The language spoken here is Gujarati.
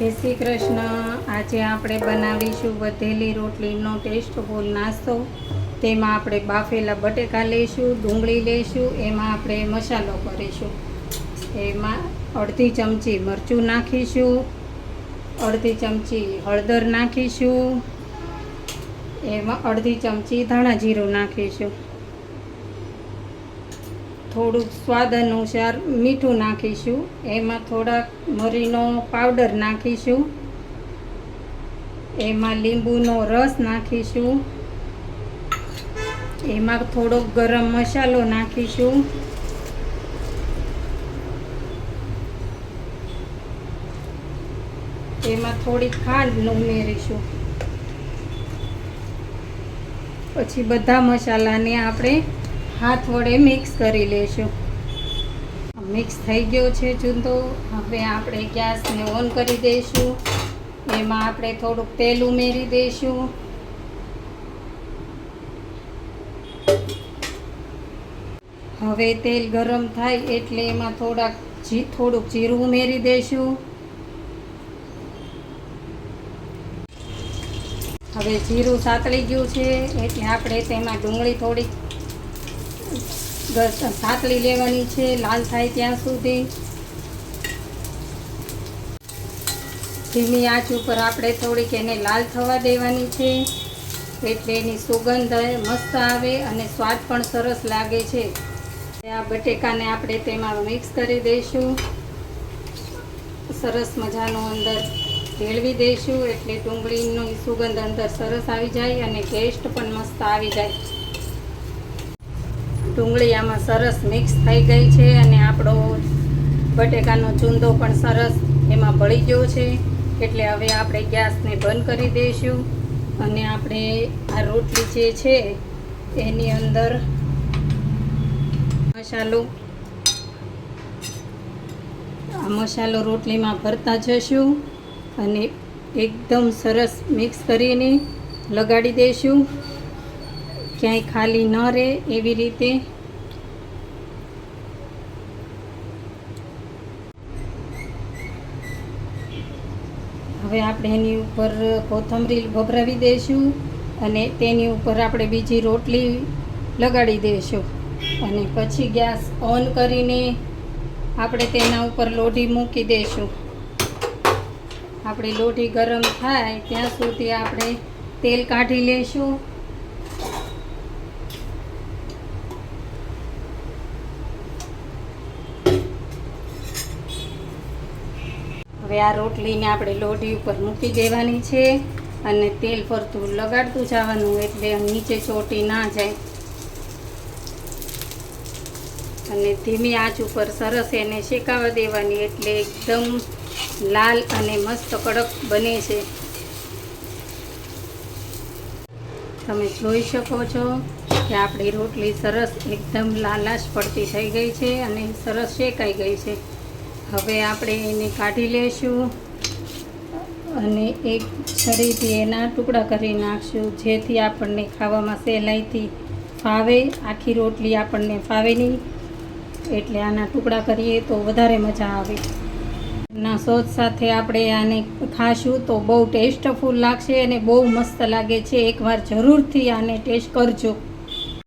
જય શ્રી કૃષ્ણ. આજે આપણે બનાવીશું વધેલી રોટલીનો ટેસ્ટફુલ નાસ્તો. તેમાં આપણે બાફેલા બટેકા લઈશું, ડુંગળી લઈશું, એમાં આપણે મસાલો કરીશું. એમાં અડધી ચમચી મરચું નાખીશું, અડધી ચમચી હળદર નાખીશું, એમાં અડધી ચમચી ધાણા જીરું નાખીશું. થોડુંક સ્વાદ અનુસાર મીઠું નાખીશું. એમાં થોડાક મરીનો પાવડર નાખીશું. એમાં લીંબુનો રસ નાખીશું. એમાં થોડોક ગરમ મસાલો નાખીશું. એમાં થોડી ખાંડ ઉમેરીશું. પછી બધા મસાલાને આપણે હાથ વડે મિક્સ કરી લેશું. મિક્સ થઈ ગયો છે ચૂંદો હવે આપણે ગેસને ઓન કરી દઈશું. એમાં આપણે થોડુંક તેલ ઉમેરી દઈશું. હવે તેલ ગરમ થાય એટલે એમાં થોડાક જી, થોડુંક જીરું ઉમેરી દઈશું. હવે જીરું સાતળી ગયું છે એટલે આપણે તેમાં ડુંગળી થોડીક ગ- લેવાની છે, લાલ થાય ત્યાં સુધી. ધીમી આંચ ઉપર આપણે થોડીક એને લાલ થવા દેવાની છે, એટલે એની સુગંધ મસ્ત આવે અને સ્વાદ પણ સરસ લાગે છે. આ બટેકાને આપણે તેમાં મિક્સ કરી દઈશું. સરસ મજાનો અંદર ભેળવી દઈશું, એટલે ડુંગળીની સુગંધ અંદર સરસ આવી જાય અને ટેસ્ટ પણ મસ્ત આવી જાય. ડુંગળી આમાં સરસ મિક્સ થઈ ગઈ છે અને આપણો બટેકાનો ચૂંદો પણ સરસ એમાં ભળી ગયો છે. એટલે હવે આપણે ગેસને બંધ કરી દઈશું અને આપણે આ રોટલી જે છે એની અંદર મસાલો આ મસાલો રોટલીમાં ભરતા જશું અને એકદમ સરસ મિક્સ કરીને લગાડી દઈશું. ક્યાંય ખાલી ન રહે એવી રીતે. હવે આપણે એની ઉપર કોથમરી ભભરાવી દઈશું અને તેની ઉપર આપણે બીજી રોટલી લગાડી દઈશું. અને પછી ગેસ ઓન કરીને આપણે તેના ઉપર લોઢી મૂકી દઈશું. આપણી લોઢી ગરમ થાય ત્યાં સુધી આપણે તેલ કાઢી લઈશું. હવે આ રોટલીને આપણે લોઢી ઉપર મૂકી દેવાની છે અને તેલ ફરતું લગાડતું જવાનું એટલે નીચે ચોટી ના જાય. અને ધીમી આંચ ઉપર સરસ એને શેકાવા દેવાની એટલે એકદમ લાલ અને મસ્ત કડક બને છે. તમે જોઈ શકો છો કે આપણી રોટલી સરસ એકદમ લાલાશ પડતી થઈ ગઈ છે અને સરસ શેકાઈ ગઈ છે. હવે આપણે એને કાઢી લેશું અને એક છરીથી એના ટુકડા કરી નાખશું, જેથી આપણને ખાવામાં સહેલાઈથી ફાવે. આખી રોટલી આપણને ફાવે નહીં. એટલે આના ટુકડા કરીએ તો વધારે મજા આવે. ના સોસ સાથે આપણે આને ખાશું તો બહુ ટેસ્ટફુલ લાગશે અને બહુ મસ્ત લાગે છે. એકવાર જરૂરથી આને ટેસ્ટ કરજો.